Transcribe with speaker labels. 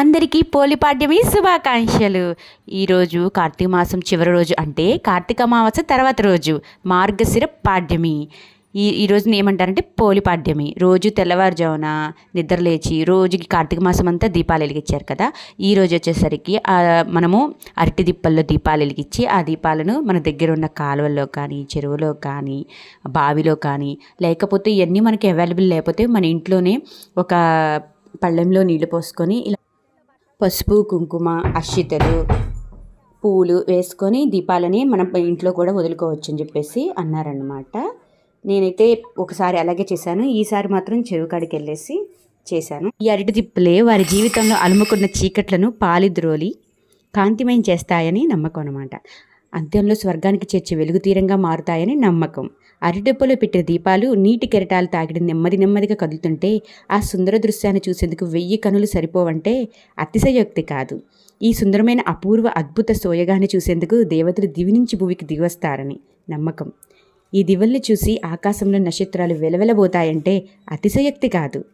Speaker 1: అందరికీ పోలిపాడ్యమి శుభాకాంక్షలు. ఈరోజు కార్తీక మాసం చివరి రోజు అంటే కార్తీక అమావాస్య తర్వాత రోజు మార్గశిర పాడ్యమి. ఈ ఈ రోజుని ఏమంటారంటే పోలిపాడ్యమి. రోజు తెల్లవారుజామున నిద్రలేచి రోజుకి కార్తీక మాసం అంతా దీపాలు వెలిగించారు కదా. ఈ రోజు వచ్చేసరికి మనము అరటి దిప్పల్లో దీపాలు వెలిగించి ఆ దీపాలను మన దగ్గర ఉన్న కాలువల్లో కానీ చెరువులో కానీ బావిలో కానీ లేకపోతే ఇవన్నీ మనకి అవైలబుల్ లేకపోతే మన ఇంట్లోనే ఒక పళ్ళెంలో నీళ్ళు పోసుకొని ఇలా పసుపు కుంకుమ అక్షితలు పూలు వేసుకొని దీపాలని మనం ఇంట్లో కూడా వదులుకోవచ్చు అని చెప్పేసి అన్నారనమాట నేనైతే ఒకసారి అలాగే చేశాను. ఈసారి మాత్రం చెరువు కాడికి వెళ్ళేసి చేశాను. ఈ అరటి దిప్పులే వారి జీవితంలో అలుముకున్న చీకట్లను పాలిద్రోలి కాంతిమయం చేస్తాయని నమ్మకం అనమాట అంత్యంలో స్వర్గానికి చేర్చే వెలుగుతీరంగా మారుతాయని నమ్మకం. అరటిప్పులో పెట్టిన దీపాలు నీటి కెరటాలు తాగిడి నెమ్మది నెమ్మదిగా కదులుతుంటే ఆ సుందర దృశ్యాన్ని చూసేందుకు వెయ్యి కనులు సరిపోవంటే అతిశయోక్తి కాదు. ఈ సుందరమైన అపూర్వ అద్భుత సోయగాన్ని చూసేందుకు దేవతలు దివి నుంచి భూమికి దిగొస్తారని నమ్మకం. ఈ దివల్ని చూసి ఆకాశంలో నక్షత్రాలు వెలవెలబోతాయంటే అతిశయోక్తి కాదు.